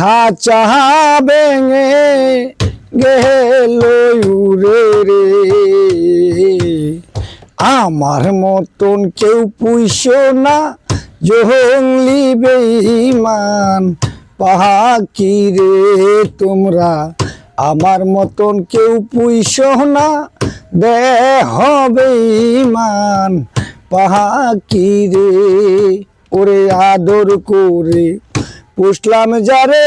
খাঁচা ভেঙে গেল উড়ে রে। আমার মতন কেউ পুইস না জহংলি বেঈমান। পাহাকি রে তোমরা? আমার মতন কেউ পুইস না, দেহ বেঈমান। পাহাকি রে? ওরে আদর করে পুষলাম যারে।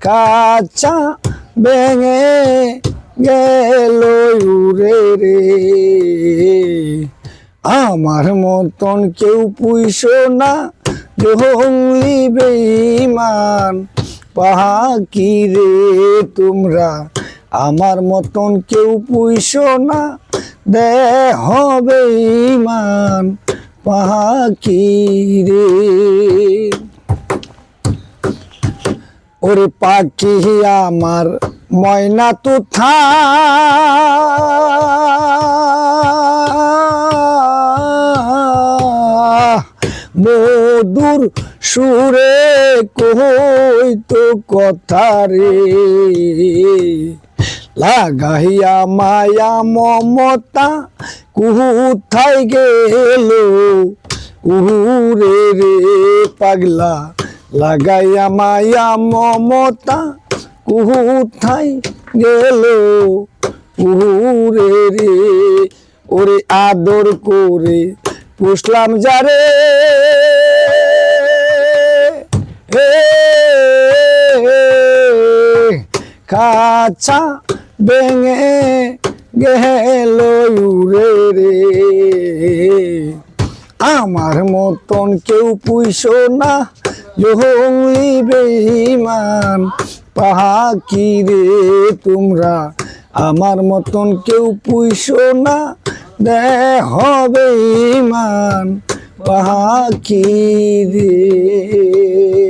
কাঁচা ভেঙে গেল উড়ে রে। আমার মতন কেউ পুইস না জহংলি বেঈমান। পাহাকি রে তোমরা? আমার মতন কেউ পুইস না দেহ পাহাকি রে ওরে পাখি আমার, ময়না তো থা মধুর সুরে কই তো কথা রে। লাগাইয়া মায়া মমতা কুথায় গেল উহুরে রে পাগলা লাগাইয়া মায়া মমতা কুথায় গেল উহুরে রে ওরে আদর করে পুষলাম যারে হে কাঁচা ভেঙে গেল রে আমার মতন কেউ পুইস না জহংলি বেঈমান পাহাকি রে তোমরা আমার মতন কেউ পুইস না দেহ বেঈমান পাহাকি রে